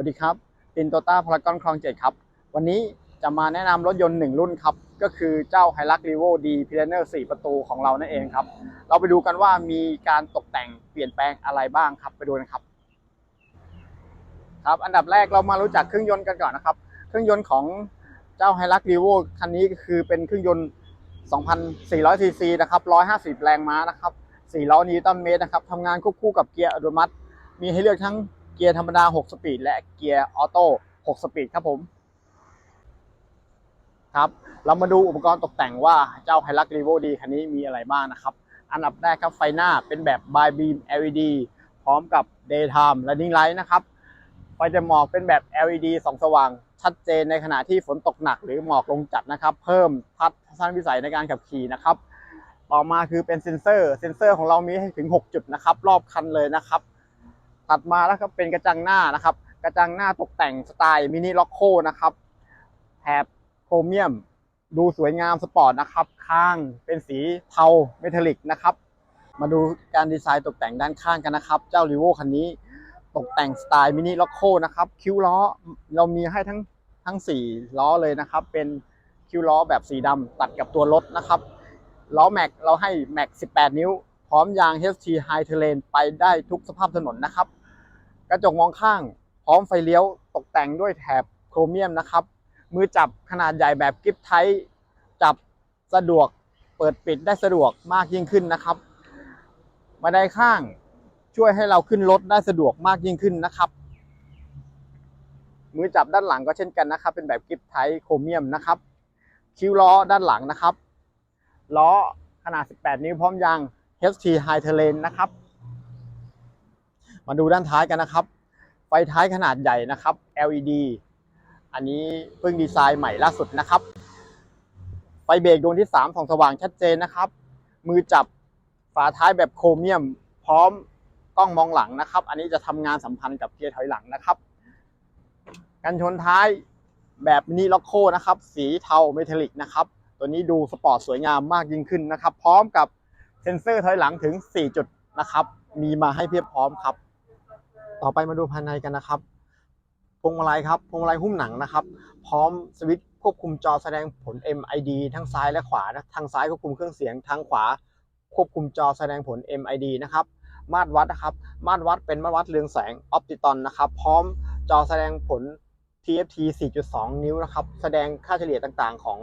วัสดีครับตินโตต้าพารากอนคลองเจ็ดครับ วันนี้จะมาแนะนำรถยนต์หนึ่งรุ่นครับ ก็คือเจ้า h i l u x r e v o D p l a n e r 4ประตูของเรานั่นเองครับ เราไปดูกันว่ามีการตกแต่งเปลี่ยนแปลงอะไรบ้างครับ ไปดูกันครับ ครับ อันดับแรกเรามารู้จักเครื่องยนต์กันก่อนนะครับ เครื่องยนต์ของเจ้า h i l u x r e v o คันนี้ก็คือเป็นเครื่องยนต์ 2,400ซีซีนะครับ 150 แรงม้านะครับ4ล้อนิวตันเมตรนะครับทำงานควบคู่กับเกียร์อัตโนมัติ มีให้เลือกทั้ง เกียร์ธรรมดา 6 สปีด และเกียร์ออโต้ 6 สปีดครับผม ครับ เรามาดูอุปกรณ์ตกแต่งว่าเจ้า h i l u x r e v o D คันนี้มีอะไรบ้างนะครับ อันดับแรกครับไฟหน้าเป็นแบบ by beam LED พร้อมกับ daytime running light นะครับ ไฟจะหมอกเป็นแบบ LED ส่องสว่าง ชัดเจนในขณะที่ฝนตกหนักหรือหมอกลงจัดนะครับ เพิ่มทัศนวิสัยในการขับขี่นะครับต่อมาคือเป็นเซ็นเซอร์ เซ็นเซอร์ของเรามีให้ถึง 6 จุดนะครับ รอบคันเลยนะครับ ถัดมาแล้วครับเป็นกระจังหน้านะครับ กระจังหน้าตกแต่งสไตล์มินิล็อกโคนะครับแถบโครเมียม ดูสวยงามสปอร์ตนะครับ ข้างเป็นสีเทาเมทัลลิกนะครับ มาดูการดีไซน์ตกแต่งด้านข้างกันนะครับ เจ้ารีโวคันนี้ตกแต่งสไตล์มินิล็อกโคนะครับ คิ้วล้อเรามีให้ทั้งทั้ง 4 ล้อเลยนะครับ เป็นคิ้วล้อแบบสีดำตัดกับตัวรถนะครับล้อแม็กเราให้แม็ก 18 นิ้ว พร้อมยาง HT High Terrain ไปได้ทุกสภาพถนนนะครับ กระจกมองข้าง พร้อมไฟเลี้ยวตกแต่งด้วยแถบโครเมียมนะครับ มือจับขนาดใหญ่แบบกิฟไทจับสะดวกเปิดปิดได้สะดวกมากยิ่งขึ้นนะครับบันไดข้างช่วยให้เราขึ้นรถได้สะดวกมากยิ่งขึ้นนะครับ มือจับด้านหลังก็เช่นกันนะครับ เป็นแบบกิฟไทโครเมียมนะครับ คิ้วล้อด้านหลังนะครับล้อขนาด 18 นิ้วพร้อมยาง HT High Terrain นะครับ มาดูด้านท้ายกันนะครับ ไฟท้ายขนาดใหญ่นะครับ LED อันนี้เพิ่งดีไซน์ใหม่ล่าสุดนะครับ ไฟเบรกดวงที่3ส่องสว่างชัดเจนนะครับ มือจับฝาท้ายแบบโครเมียม พร้อมกล้องมองหลังนะครับ อันนี้จะทำงานสัมพันธ์กับเกียร์ถอยหลังนะครับ กันชนท้ายแบบมินิล็อกโคนะครับ สีเทาเมทัลลิกนะครับ ตัวนี้ดูสปอร์ตสวยงามมากยิ่งขึ้นนะครับ พร้อมกับเซ็นเซอร์ถอยหลังถึง 4 จุดนะครับ มีมาให้เพียบพร้อมครับ ต่อไปมาดูภายในกันนะครับพวงมาลัยครับพวงมาลัยหุ้มหนังนะครับ พร้อมสวิตช์ควบคุมจอแสดงผล MID ทั้งซ้ายและขวานะทางซ้ายควบคุมเครื่องเสียงทางขวา ควบคุมจอแสดงผล MID นะครับ มาตรวัดนะครับ มาตรวัดเป็นมาตรวัดเรืองแสงออปติตอนนะครับ พร้อมจอแสดงผล TFT 4.2 นิ้วนะครับ แสดงค่าเฉลี่ยต่างๆ ของ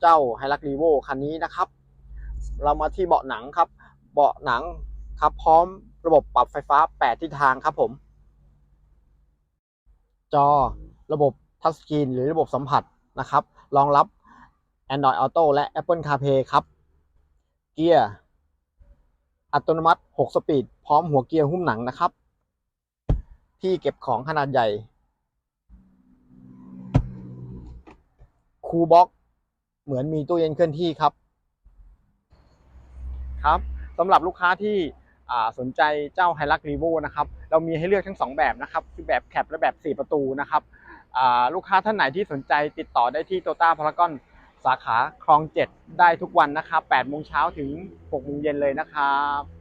เจ้า h i l u x r e v o คันนี้นะครับ เรามาที่เบาะหนังครับ เบาะหนังครับพร้อมระบบปรับไฟฟ้า 8 ทิศทางครับผม จอ ระบบทัชสกรีนหรือระบบสัมผัสนะครับ รองรับ Android Auto และ Apple CarPlay ครับ เกียร์ อัตโนมัติ 6 สปีด พร้อมหัวเกียร์หุ้มหนังนะครับ ที่เก็บของขนาดใหญ่ คูลบ็อกเหมือนมีตู้เย็นเคลื่อนที่ครับ ครับสำหรับลูกค้าที่ สนใจเจ้าไฮรักรีโวนะครับเรามีให้เลือกทั้ง 2 แบบนะครับคือแบบแคปและแบบ 4 ประตูนะครับลูกค้าท่านไหนที่สนใจติดต่อได้ที่โตต้าพารากอนสาขาคลอง 7 ได้ทุกวันนะครับ8โมงเช้าถึง6โมงเย็นเลยนะครับ